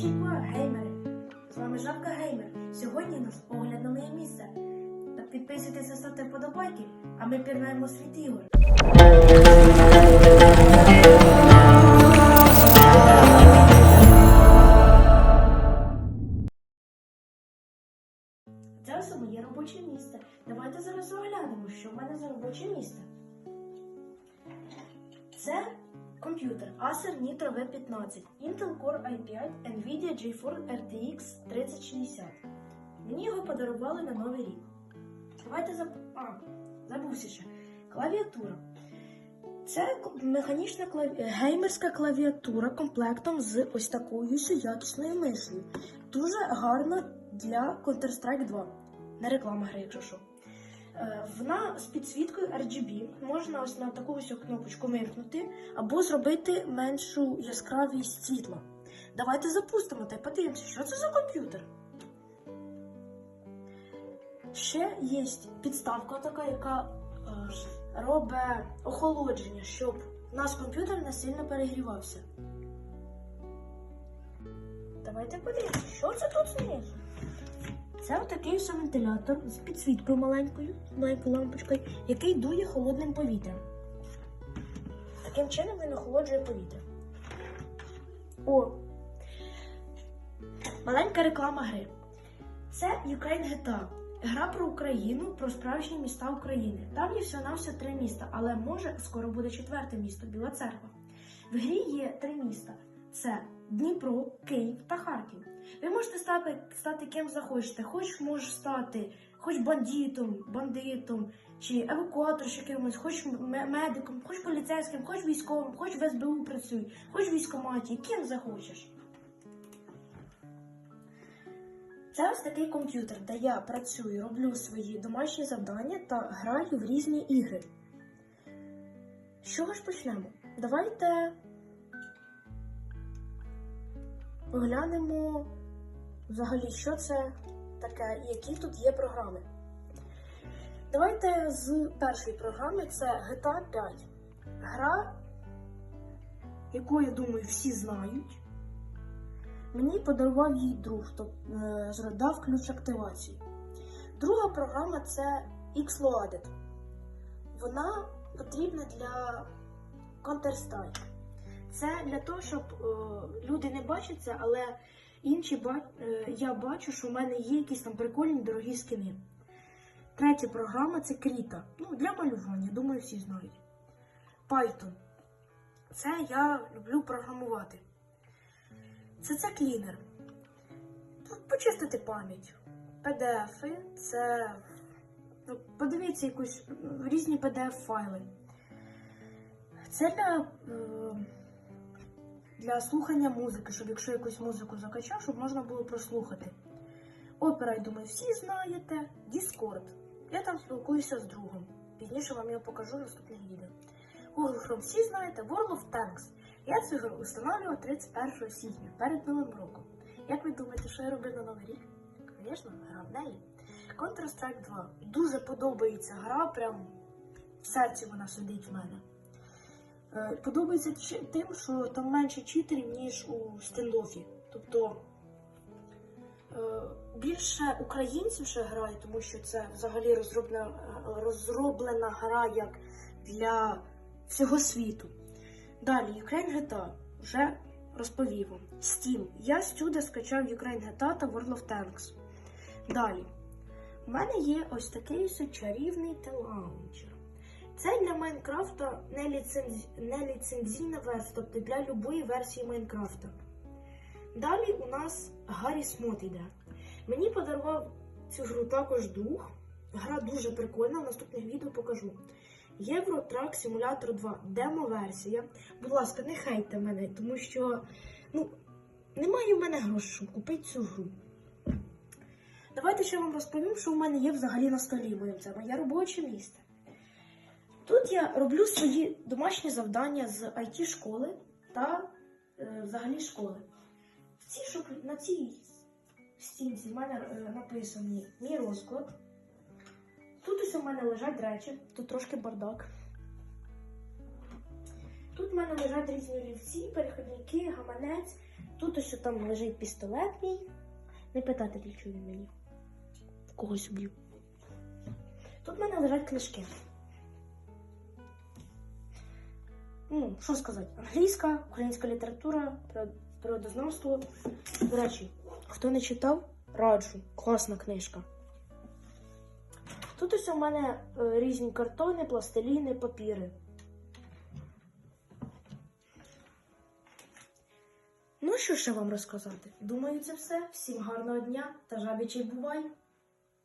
Чіпа, геймери! З вами Жабка Геймер. Сьогодні у нас огляд на моє місце. Так підписуйтесь, ставте вподобайки, а ми пірнаємо світ ігор. Це ось моє робоче місце. Давайте зараз оглянемо, що в мене за робоче місце. Це комп'ютер Acer Nitro V15, Intel Core i5, Nvidia GeForce RTX 3060. Мені його подарували на новий рік. Давайте заб... а, забувся ще. Клавіатура. Це механічна клаві... геймерська клавіатура комплектом з ось такою ось якісною мишею. Дуже гарна для Counter-Strike 2. Не реклама гри, якщо що. Е, Вона з підсвіткою RGB. Можна ось на таку ось кнопочку вимкнути або зробити меншу яскравість світла. Давайте запустимо та й подивимося, що це за комп'ютер. Ще є підставка така, яка е, робить охолодження, щоб наш комп'ютер не сильно перегрівався. Давайте подивимося, що це тут знизу. Це отакий ось вентилятор з підсвіткою маленькою, маленькою лампочкою, який дує холодним повітрям. Таким чином він охолоджує повітря. О! Маленька реклама гри. Це Ukraine GTA. Гра про Україну, про справжні міста України. Там є всього на все три міста, але може скоро буде четверте місто Біла Церква. В грі є три міста: це Дніпро, Київ та Харків. Ви можете стати, стати ким захочете. Хоч можеш стати хоч бандитом, бандитом, чи якимось, хоч медиком, хоч поліцейським, хоч військовим, хоч в СБУ працюй, хоч в військкоматі, ким захочеш. Це ось такий комп'ютер, де я працюю, роблю свої домашні завдання та граю в різні ігри. Чого ж почнемо? Давайте поглянемо взагалі, що це таке які тут є програми. Давайте з першої програми це GTA 5. Гра, яку, я думаю, всі знають. Мені подарував її друг, тобто е, дав ключ активації. Друга програма це Xloaded. Вона потрібна для Counter-Strike. Це для того, щоб е, люди не бачаться, але інші ба- е, я бачу, що в мене є якісь там прикольні дорогі скини. Третя програма це Кріта. Ну, для малювання, думаю, всі знають. Python. Це я люблю програмувати. Це це клінер. Почистити пам'ять. PDF, це. Ну, подивіться якусь різні PDF-файли. Це для, е, для слухання музики, щоб якщо якусь музику закачав, щоб можна було прослухати. Опера, я думаю, всі знаєте. Discord. Я там спілкуюся з другом. Пізніше вам його покажу в наступних відео. Google Chrome всі знаєте, World of Tanks. Я цю гру встановлював 31 січня перед Новим роком. Як ви думаєте, що я роблю на Новий рік? Звісно, гра неї. Counter-Strike 2. Дуже подобається гра, прям в серці вона сидить в мене. Е, Подобається тим, що там менше читерів, ніж у стендофі. Тобто е, більше українців ще грає, тому що це взагалі розроблена, е, розроблена гра як для всього світу. Далі, Ukraine GTA. Вже розповів вам. Steam. Я сюди скачав Ukraine GTA та World of Tanks. Далі. У мене є ось такий чарівний телаунчер. Це для Майнкрафта не, ліценз... не ліцензійна версія, тобто для будь-якої версії Майнкрафта. Далі у нас Гарріс Мод йде. Мені подарував цю гру також дух. Гра дуже прикольна, в наступних відео покажу. Євро Трак Симулятор 2, демо-версія. Будь ласка, не хейте мене, тому що ну, немає в мене грошей, купити цю гру. Давайте ще вам розповім, що в мене є взагалі на столі моєму. Це моє робоче місце. Тут я роблю свої домашні завдання з it школи та е, взагалі школи. В цій шук- на цій стінці в мене е, написаний мій розклад. Тут ось у мене лежать речі, тут трошки бардак. Тут в мене лежать різні олівці, перехідники, гаманець Тут ось там лежить пістолет мій. Не питайте, для він мені. Когось уб'ю. Тут в мене лежать книжки. Ну, що сказати? Англійська, українська література, природознавство. До речі, хто не читав, раджу. Класна книжка. Тут ось у мене е, різні картони, пластиліни, папіри. Ну, що ще вам розказати? Думаю, це все. Всім гарного дня та жабічий бувай!